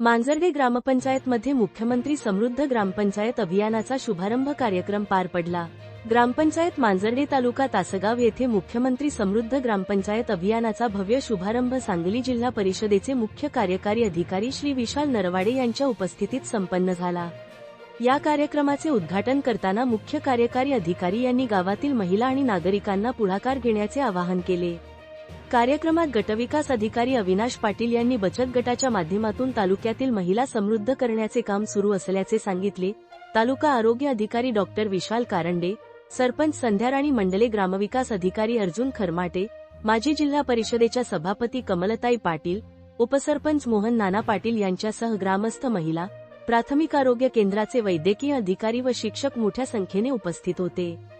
मांजर्डे ग्रामपंचायतमध्ये मुख्यमंत्री समृद्ध ग्रामपंचायत अभियानाचा शुभारंभ कार्यक्रम पार पडला. ग्रामपंचायत मांजर्डे तालुका तासगाव येथे मुख्यमंत्री समृद्ध ग्रामपंचायत अभियानाचा भव्य शुभारंभ सांगली जिल्हा परिषदेचे मुख्य कार्यकारी अधिकारी श्री विशाल नरवाडे यांच्या उपस्थितीत संपन्न झाला. या कार्यक्रमाचे उद्घाटन करताना मुख्य कार्यकारी अधिकारी यांनी गावातील महिला आणि नागरिकांना पुढाकार घेण्याचे आवाहन केले. कार्यक्रमात गटविकास अधिकारी अविनाश पाटील यांनी बचत गटाच्या माध्यमातून तालुक्यातील महिला समृद्ध करण्याचे काम सुरू असल्याचे सांगितले. तालुका आरोग्य अधिकारी डॉक्टर विशाल कारंडे सरपंच संध्याराणी मंडले ग्रामविकास अधिकारी अर्जुन खरमाटे माजी जिल्हा परिषदेच्या सभापती कमलताई पाटील उपसरपंच मोहन नाना पाटील यांच्यासह ग्रामस्थ महिला प्राथमिक आरोग्य केंद्राचे वैद्यकीय अधिकारी व शिक्षक मोठ्या संख्येने उपस्थित होते.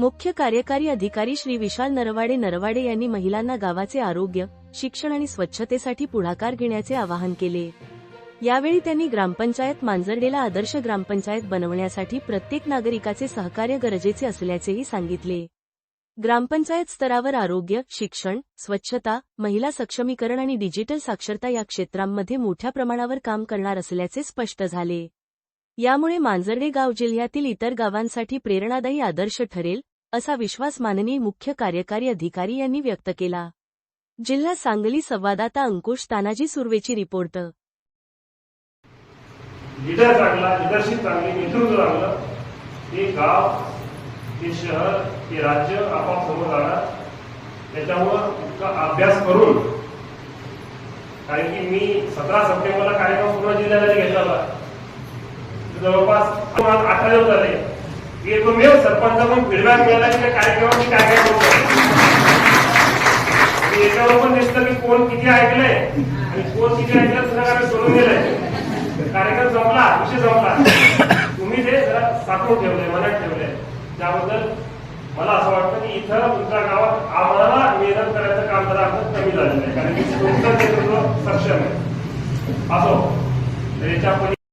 मुख्य कार्यकारी अधिकारी श्री विशाल नरवाडे नरवाडे यांनी महिलांना गावाचे आरोग्य शिक्षण आणि स्वच्छतेसाठी पुढाकार घेण्याचे आवाहन केले. यावेळी त्यांनी ग्रामपंचायत मांजर्डेला आदर्श ग्रामपंचायत बनवण्यासाठी प्रत्येक नागरिकाचे सहकार्य गरजेचे असल्याचेही सांगितले. ग्रामपंचायत स्तरावर आरोग्य शिक्षण स्वच्छता महिला सक्षमीकरण आणि डिजिटल साक्षरता या क्षेत्रांमध्ये मोठ्या प्रमाणावर काम करणार असल्याचे स्पष्ट झाले. यामुळे मांजर्डे गाव जिल्ह्यातील इतर गावांसाठी प्रेरणादायी आदर्श ठरेल असा विश्वास माननीय मुख्य कार्यकारी अधिकारी यांनी व्यक्त केला. जिल्हा सांगली संवाददाता अंकुश तानाजी सुर्वेची रिपोर्ट. लिडर चांगला लिडरशिप चांगली नेतृत्व चांगलं. हे गाव हे शहर हे राज्य आपोआप समोर जाणार त्याच्यामुळं इतका अभ्यास करून कारण की मी सतरा सप्टेंबरला कार्यक्रम पूर्ण जिल्ह्याला घेतला होता. जवळपास आज अठरा दिवस झाले एकमेव हो, सरपंच पण फीडबॅक मिळाला की त्या कार्यक्रमाची काय काय करू याच्यावर पण दिसतं की कोण किती ऐकलंय. आणि कोण किती ऐकलं सुद्धा काय सोडून गेलंय कार्यक्रम जमला विषय जमला. तुम्ही ते जरा साठवून ठेवलंय मनात ठेवलंय. त्याबद्दल मला असं वाटतं की इथं तुमच्या गावात आम्हाला मेहनत करायचं काम जरा आता कमी झालेलं आहे. कारण की तुमचं नेतृत्व सक्षम आहे. असो. याच्या